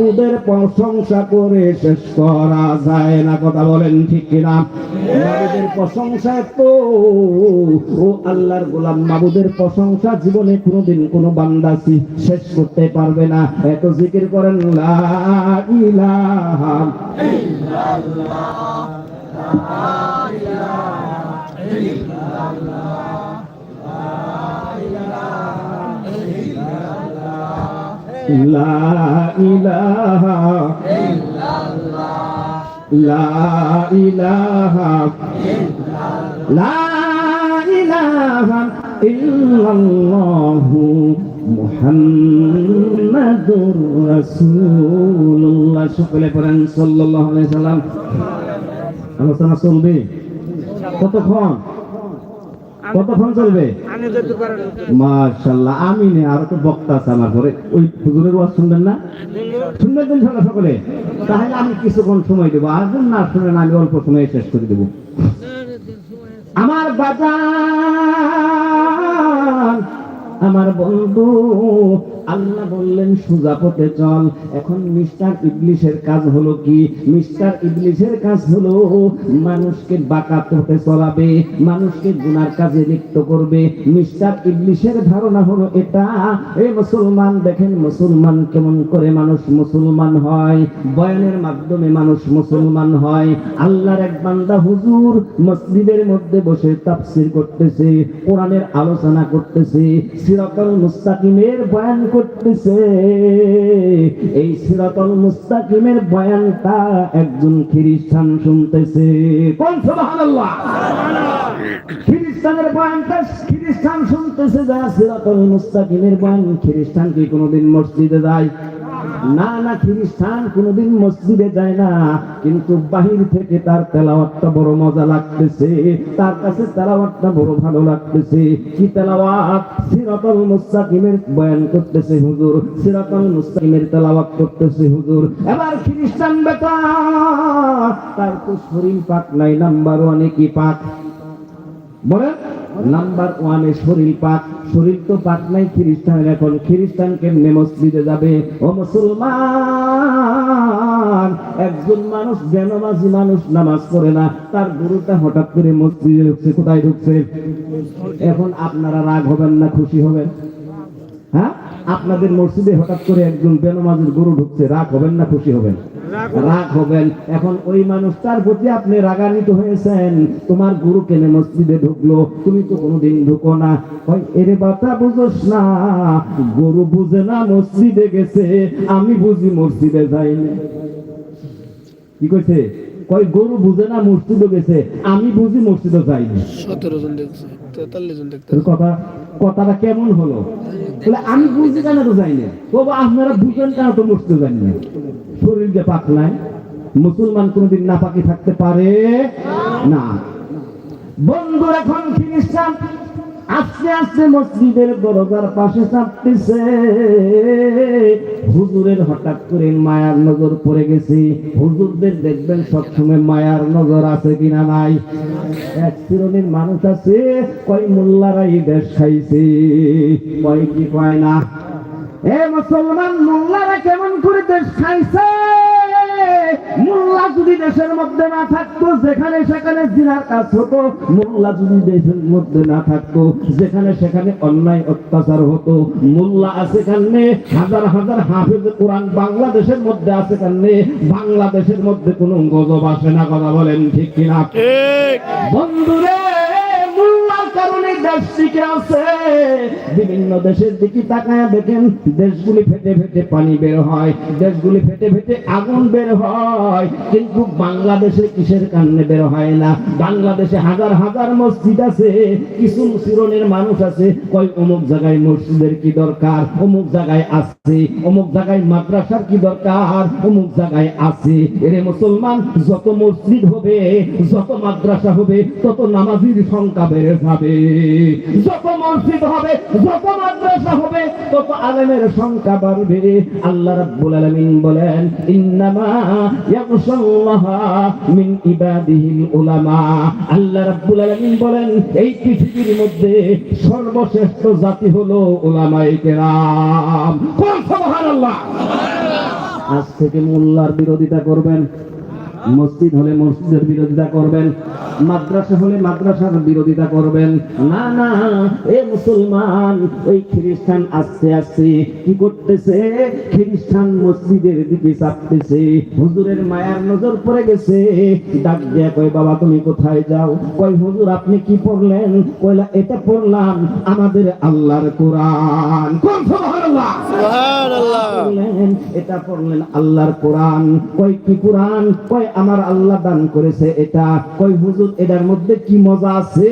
ওদের প্রশংসা করে শেষ করা যায় না, কথা বলেন ঠিক কিনা? মাবুদের প্রশংসা তো, ও আল্লাহর গোলাম মাবুদের প্রশংসা জীবনে কোনোদিন কোনো বান্দাসি শেষ করতে পারবে না। এত জিকির করেন, লা ইলাহা লা ইলাহা সকলে পড়েন সাল্লাম। আলোচনা চলবে। কতক্ষণ? কতক্ষণ চলবে? আমি নে। আর তো বক্তা আছে আমার ঘরে। ওই হুজুরের ওয়াজ শুনবেন না? শুনবেন তো ইনশাআল্লাহ সকলে? তাহলে আমি কিছুক্ষণ সময় দেবো। আর না শুনেন আমি অল্প সময়ে শেষ করে দেবো। আমার বাজার আমার বন্ধু আল্লাহ বললেন, সুজা পথে চল। এখন মিস্টার ইবলিশের কাজ হলো কি? মিস্টার ইবলিশের কাজ হলো মানুষকে বাঁকা পথে চলাবে, মানুষকে গুনার কাজে লিপ্ত করবে। মিস্টার ইবলিশের ধারণা হলো এটা এই মুসলমান, দেখেন মুসলমান কেমন করে মানুষ মুসলমান হয়। বয়ানের মাধ্যমে মানুষ মুসলমান হয়। আল্লাহর এক বান্দা হুজুর মসজিদের মধ্যে বসে তাফসীর করতেছে, কোরআনের আলোচনা করতেছে, সিরাতাল মুস্তাকিমের বয়ান করতেছে। এই সিরাতাল মুস্তাকিমের বয়ানটা একজন খ্রিস্টান শুনতেছে। কোন সুবহানাল্লাহ। খ্রিস্টানের বয়ানটা খ্রিস্টান শুনতেছে যা সিরাতাল মুস্তাকিমের বয়ান, খ্রিস্টান কি কোনোদিন মসজিদে যায়? না খ্রিস্টান কোনোদিন মসজিদে যায় না, কিন্তু বাহির থেকে তার তেলাওয়াতটা বড় মজা লাগতেছে, তার কাছে তেলাওয়াতটা বড় ভালো লাগতেছে। কি তেলাওয়াত? সিরাতাল মুস্তাকিমের বয়ান করতেছে হুজুর, সিরাতাল মুস্তাকিমের তেলাওয়াত করতেছে হুজুর। এবার খ্রিস্টান বেটা, তার তো শরীর পাক নাই, নাম্বার ওয়ানে কি পাক? বলেন, নাম্বার ওয়ানে শরীর পাক, শরীর তো পাক নাই, খ্রিস্টান এখন। খ্রিস্টান কেমনে মসজিদে যাবে? ও মুসলমান, একজন মানুষ বেনামাজি মানুষ নামাজ পড়ে না, তার গুরুটা হঠাৎ করে মসজিদে ঢুকছে, কোথায় ঢুকছে? এখন আপনারা রাগ হবেন না, খুশি হবেন? হ্যাঁ? আপনাদের মসজিদে হঠাৎ করে একজন বেনামাজির গরু ঢুকছে রাগ হবেন না খুশি হবেন? রাগ হবেন। এখন ওই মানুষটার প্রতি আপনি রাগান্বিত হয়েছেন তোমার গুরু কেনে মসজিদে ঢুকলো তুমি তো কোনোদিন ঢুকো না। কই এরে বাতা বুঝোস না গরু বুঝে না মসজিদে গেছে আমি বুঝি মসজিদে যাইনি। কি কইছে? কই গরু বুঝে না মসজিদে গেছে? আমি বুঝি মসজিদে যাইনি সতেরো জন দেখছে তেতাল্লিশ জন দেখতে কথা কথাটা কেমন হলো? বলে আমি বুঝি কেন তো যাই না বাবা আপনারা বুঝেন কেন তো মরতে জানি না শরীর যে পাক নাই মুসলমান কোনোদিন না পাকি থাকতে পারে না। বন্ধু এখন খ্রিস্টান আস্তে আস্তে মসজিদের দরজার পাশে চাপতেছে। হুজুরের হঠাৎ করে মায়ার নজর পড়ে গেছে। হুজুরদের দেখবেন সবসময় মায়ার নজর আছে কিনা নাই। এক শ্রেণির মানুষ আছে, কয় মোল্লারাই দেশ খাইছে। কয় কি কয় না? এ মুসলমান, মোল্লারা কেমন করে দেশ খাইছে? মোল্লা যদি দেশের মধ্যে না থাকতো যেখানে সেখানে জিনার কাজ হতো মোল্লা যদি দেশের মধ্যে না থাকতো যেখানে সেখানে অন্যায় অত্যাচার হতো মোল্লা আছে কারণে হাজার হাজার হাফেজ কোরআন বাংলাদেশের মধ্যে আছে কারণে বাংলাদেশের মধ্যে কোনো গজব আসে না কথা বলেন ঠিক কিনা? বন্ধুরে বিভিন্ন দেশের দিকে তাকায় দেখেন, দেশগুলি ফেটে ফেটে পানি বের হয়, দেশগুলি ফেটে ফেটে আগুন বের হয়। কিন্তু বাংলাদেশে কিসের কারণে বের হয় না? বাংলাদেশে হাজার হাজার মসজিদ আছে, কিছু মুসিরনের মানুষ আছে। কয়, অমুক জায়গায় মসজিদের কি দরকার? অমুক জায়গায় আছে। অমুক জায়গায় মাদ্রাসার কি দরকার? অমুক জায়গায় আছে। এরে মুসলমান, যত মসজিদ হবে, যত মাদ্রাসা হবে, তত নামাজির সংখ্যা বেড়ে যাবে। যত মসজিদ হবে যত মাদ্রাসা হবে তত আলেমের সংখ্যা বাড়বে আল্লাহ রাব্বুল আলামিন বলেন ইন্নামা মিন ইবাদিহিল উলামা। আল্লাহ রাব্বুল আলামিন বলেন এই পৃথিবীর মধ্যে সর্বশ্রেষ্ঠ জাতি হলো উলামায়ে কেরাম। সুবহানাল্লাহ। আজ থেকে মোল্লার বিরোধিতা করবেন। মসজিদ হলে মসজিদের বিরোধিতা করবেন মাদ্রাসা হলে মাদ্রাসার বিরোধিতা করবেন। না না এ মুসলমান ওই খ্রিস্টান আস্তে আস্তে কি করতেছে? খ্রিস্টান মসজিদের দিকে চাপতেছে। হুজুরের মায়ার নজর পড়ে গেছে। ডাক দেয়া কয় বাবা তুমি কোথায় যাও? কয় হুজুর আপনি কি পড়লেন? কয়লা এটা পড়লাম আমাদের আল্লাহর কোরআন। কোন সুবহানাল্লাহ? সুবহানাল্লাহ। এটা পড়লেন আল্লাহর কোরআন। কই কি কোরআন? কই আমার আল্লাহ দান করেছে এটা। কই হুজুর, এটার মধ্যে কি মজা আছে?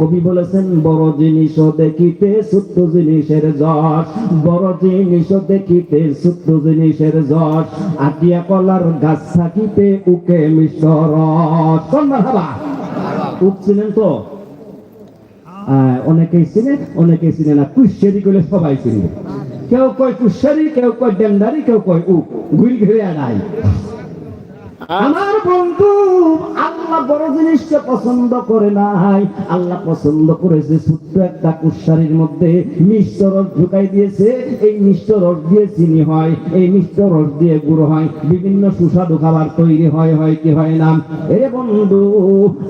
কবি বলেছেন, বড় জিনিস দেখিতে ছোট্ট জিনিসের যশ, বড় জিনিস দেখিতে ছোট্ট জিনিসের যশ আটিয়া কলার গাছ থাকিতে উকে মিশর উঠছিলেন তো? অনেকেই চিনে অনেকেই চিনে না। কুশেরি করলে সবাই চিনবে কেউ কয় কুশেরি কেউ কয় ডেন্ডারি কেউ কয় উ। ঘুরি ঘিরে আড়াই আমার বন্ধু আল্লাহ বড় জিনিসকে পছন্দ করে নাই। আল্লাহ পছন্দ করেছে ছোট্ট একটা কুশারির মধ্যে মিষ্ট রস ঢুকাই দিয়েছে। এই মিষ্ট রস দিয়ে চিনি হয়, এই মিষ্ট রস দিয়ে গুঁড়ো হয়, বিভিন্ন সুস্বাদু খাবার তৈরি হয় হয় কি হয় না? এ বন্ধু,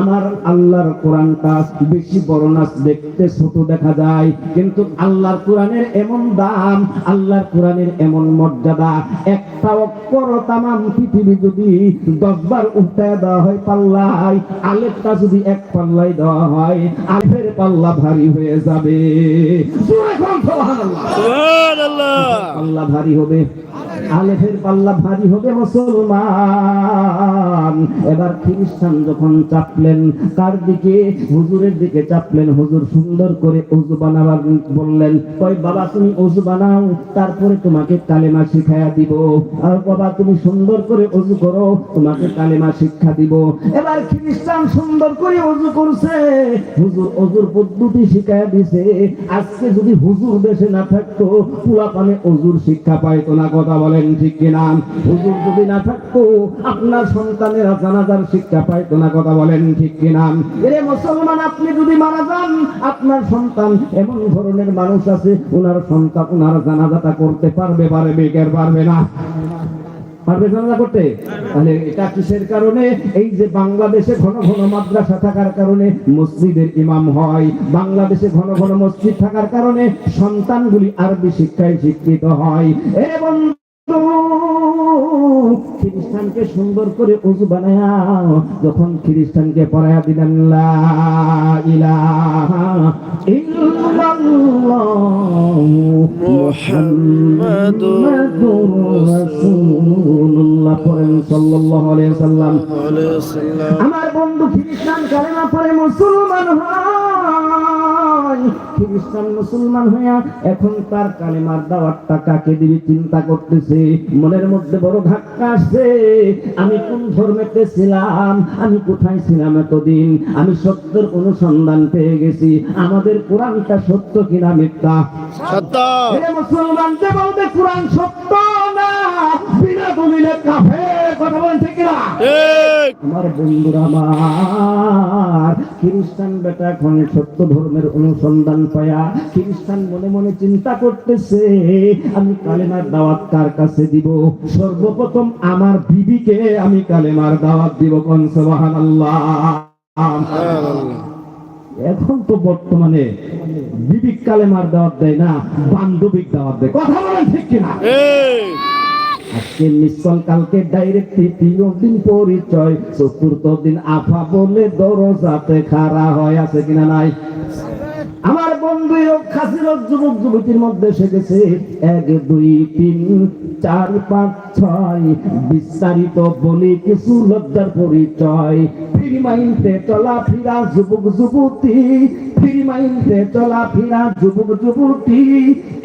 আমার আল্লাহর কোরআনটা বেশি বড় নাচ দেখতে ছোট দেখা যায়। কিন্তু আল্লাহর কোরআনের এমন দাম, আল্লাহর কোরআনের এমন মর্যাদা, একটা অক্ষর তামাম পৃথিবী যদি দশবার উল্টায় দেওয়া হয় পাল্লায় আলেপটা যদি এক পাল্লায় দেওয়া হয় আলফের পাল্লা ভারী হয়ে যাবে। আল্লাহ ভারী হবে। আলেফের পাল্লা ভারী হবে মুসলমান। এবার খ্রিস্টান যখন চাপলেন, কার দিকে? হুজুরের দিকে চাপলেন। হুজুর সুন্দর করে উজু বানাবার বললেন, কই বাবা, তুমি উজু বানাও, তারপরে তোমাকে কালেমা শিখাইয়া দিব। আর বাবা, তুমি সুন্দর করে উজু করো, তোমাকে কালেমা শিক্ষা দিব। এবার খ্রিস্টান সুন্দর করে উজু করছে। হুজুর অজুর পদ্ধতি শিখাইয়া দিছে। আজকে যদি হুজুর দেশে না থাকতো, পুরা পানে অজুর শিক্ষা পাইতো না, কথা ঠিক কিনা? হুজুর যদি না থাকতো, আপনার সন্তানেরা জানাজার শিক্ষা পাইতো না, কথা বলেন ঠিক কিনা? এরে মুসলমান, আপনি যদি মারা যান, আপনার সন্তান এমন ধরনের মানুষ আছে ওনার সন্তান ওনার জানাজাটা করতে পারবে পারবে পারবে না। পারবে জানাজা করতে? তাহলে এটা কিসের কারণে? এই যে বাংলাদেশে ঘন ঘন মাদ্রাসা থাকার কারণে মসজিদের ইমাম হয়, বাংলাদেশে ঘন ঘন মসজিদ থাকার কারণে সন্তানগুলি আরবি শিক্ষায় শিক্ষিত হয়। এ বন্ধু খ্রিস্টানকে সুন্দর করে উজু বানায়া যখন খ্রিস্টানকে পড়ায়া দিলেন আমার বন্ধু খ্রিস্টান কালেমা পড়ে মুসলমান হয়। খ্রিস্টান মুসলমান হইয়া এখন তার কালেমার দাওয়াতটা কাকে দিবি চিন্তা করতেছে? মনের মধ্যে বড় ধাক্কা আসছে। আমি কোন ধর্মেতে ছিলাম? আমি কোথায় ছিলাম এতদিন? আমি সত্যের অনুসন্ধান পেয়ে গেছি। আমাদের কোরআনটা সত্য কিনা মিথ্যা? সত্য। এ মুসলমান যে বলতে কোরআন সত্য না বিনা কাফে কথা বলেন ঠিক না আমার বন্ধুরা আমার খ্রিস্টান বেটা এখন সত্য ধর্মের অনুসন্ধান পায়া খ্রিস্টান মনে মনে চিন্তা করতেছে আমি কালেমার দাওয়াত কার কাছে দিব? সর্বপ্রথম আমার বিবিকে আমি কালেমার দাওয়াত দিব কোন? সুবহানাল্লাহ। এখন তো বর্তমানে বিবিক কালেমার দাওয়াত দেয় না বান্ধবিক দাওয়াত দেয়। কথা বলেন ঠিক কিনা? আজকে কালকে ডাইরেক্ট তৃতীয় দিন পরিচয়। চতুর্থ দিন আফা বলে দরজাতে হয়, আছে কিনা নাই? আমার বন্ধু খাসির যুবক যুবতীর মধ্যে এসে গেছে। এক, দুই, তিন, চার, পাঁচ, ছয়। বিস্তারিত বলি কিছু লজ্জার পরিচয়। ফিরি চলা ফিরা যুবক যুবতী। ফিরি মাইন্ডে চলা যুবক যুবতী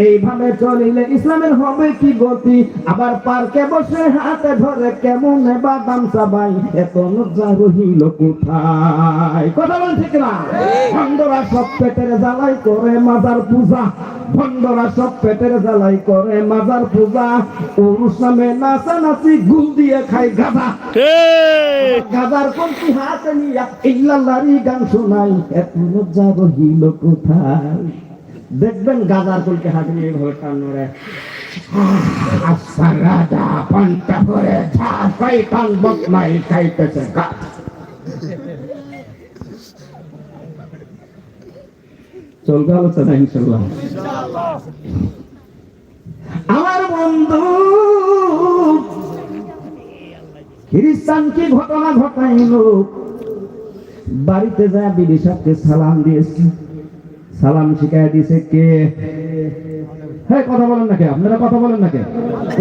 এইভাবে চলিলে ইসলামের হবে কি গতি? আবার পার্কে বসে হাতে ধরে কেমন বাদাম চাবাই? এত লজ্জা রহিল কোথায়? কথা বল ঠিক না? সব পেটের জ্বালাই করে মাজার পূজা। ভণ্ডরা সব পেটের জ্বালাই করে মাজার পূজা পুরুষ নামে নাচা নাচি গুল দিয়ে খাই গাধা। গাজার কলকি হাতে নিয়া ইল্লাল্লাহরই গান শোনাই এত লজ্জা রহিল কোথায়? দেখবেন গাজার কলকে হাতে নিয়ে ঘরে টান মারে রাজা পান্তা করে যা শয়তান বদমাই খাইতেছে গাছ চলবে আলোচনা ইনশাল্লাহ আমার বন্ধু, খ্রিস্টান কি ঘটনা ঘটাইল? বাড়িতে যা বিবি সাহেবকে সালাম দিয়েছে। সালাম শিখাই দিয়েছে কে? হ্যাঁ কথা বলেন না কে? আপনারা কথা বলেন না কে?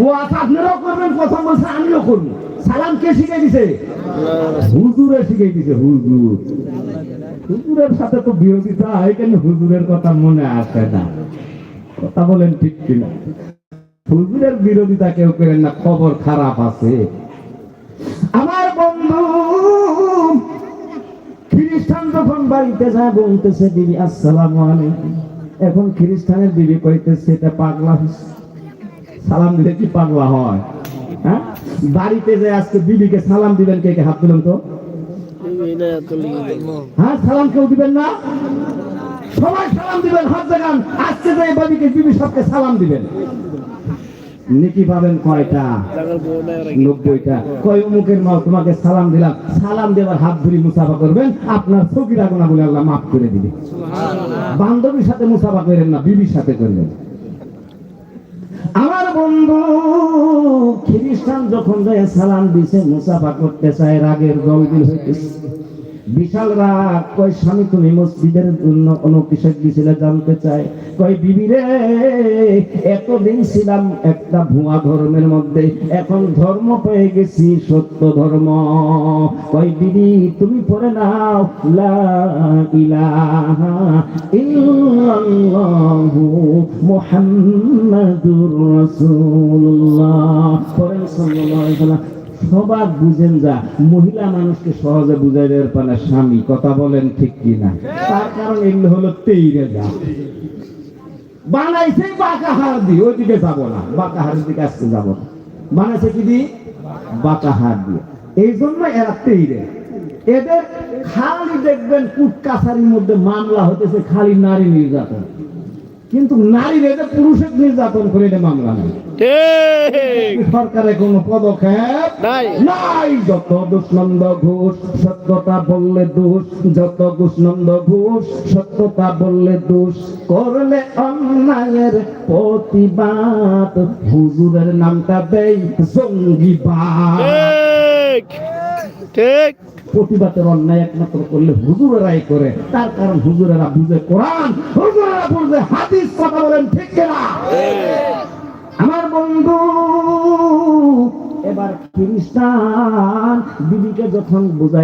ও আচ্ছা আপনারাও করবেন কথা বলছে, আমিও করব। সালাম কে শিখাই দিছে? হুজুরে শিখাই দিছে, হুজুর। হুজুরের সাথে তো বিরোধিতা হয় কেন হুজুরের কথা মনে আসে না। কথা বলেন ঠিক কিনা? হুজুরের বিরোধিতা কেউ করেন না, খবর খারাপ আছে। আমার বন্ধু খ্রিস্টান যখন বাড়িতে যায়, বলতেছে দিদি আসসালামু এখন খ্রিস্টানের দিদি কইতেছে, এটা পাগলা। সালাম দিলে কি পাগলা হয়? হ্যাঁ? বাড়িতে যে আজকে বিবিকে সালাম দিবেন, কে কে হাত দিলেন তো? সালাম হাত তোমাকে সালাম দিলাম। সালাম দেবার হাত ধরে মুসাফা করবেন। আপনার আগুনা বলে আল্লাহ মাফ করে দিবে। বান্ধবীর সাথে মুসাফা করেন না, বিবির সাথে করবেন। আমার বন্ধু খ্রিস্টান যখন যায় সালাম দিছে মুসাফা করতে চায় রাগের জলবিল হইতেছে। বিশাল রাগ। কয়, স্বামী, তুমি মসজিদের জন্য কোনো কিসের দিছিলে জানতে চাই কয়, বিবি রে, এতদিন ছিলাম একটা ভুয়া ধর্মের মধ্যে। এখন ধর্ম পেয়ে গেছি, সত্য ধর্ম। কয়, বিবি, তুমি পড়ে নাও, লা ইলাহা ইল্লাল্লাহু মুহাম্মাদুর রাসূলুল্লাহ। সবাক বুঝেন যা, মহিলা মানুষকে সহজে বুঝাই দেওয়ার পারে স্বামী, কথা বলেন ঠিক কি না তার কারণ এগুলো হলো তেইরে যা। বানাইছে বাঁকা হার দি ওইদিকে যাব না, বাঁকা হারের দিকে আসতে যাব না। বানাইছে কি দি বাঁকা হার দিয়ে। এই জন্য এরা তেইরে। এদের খালি দেখবেন কুট কাছারির মধ্যে মামলা হতেছে খালি নারী নির্যাতন। কিন্তু নারীর এদের পুরুষের নির্যাতন করে এটা মামলা নেই সরকারের কোন পদক্ষেপ নাই। নাই। যত দুষ্নন্দ ঘোষ সত্যতা বললে দোষ। যত ঘোষনন্দ ঘোষ সত্যতা বললে দোষ। করলে অন্যায়ের প্রতিবাদ। হুজুরের নামটা দেই জঙ্গিবাদ। ঠিক। ঠিক। প্রতিবাদের অন্যায় একমাত্র করলে হুজুরেরাই করে। তার কারণ হুজুরেরা বুঝে কোরআন, হুজুরেরা বুঝে হাদিস, কথা বলেন ঠিক কিনা? আমার বন্ধু, এবার খ্রিস্টান দিদিকে যখন বোঝায়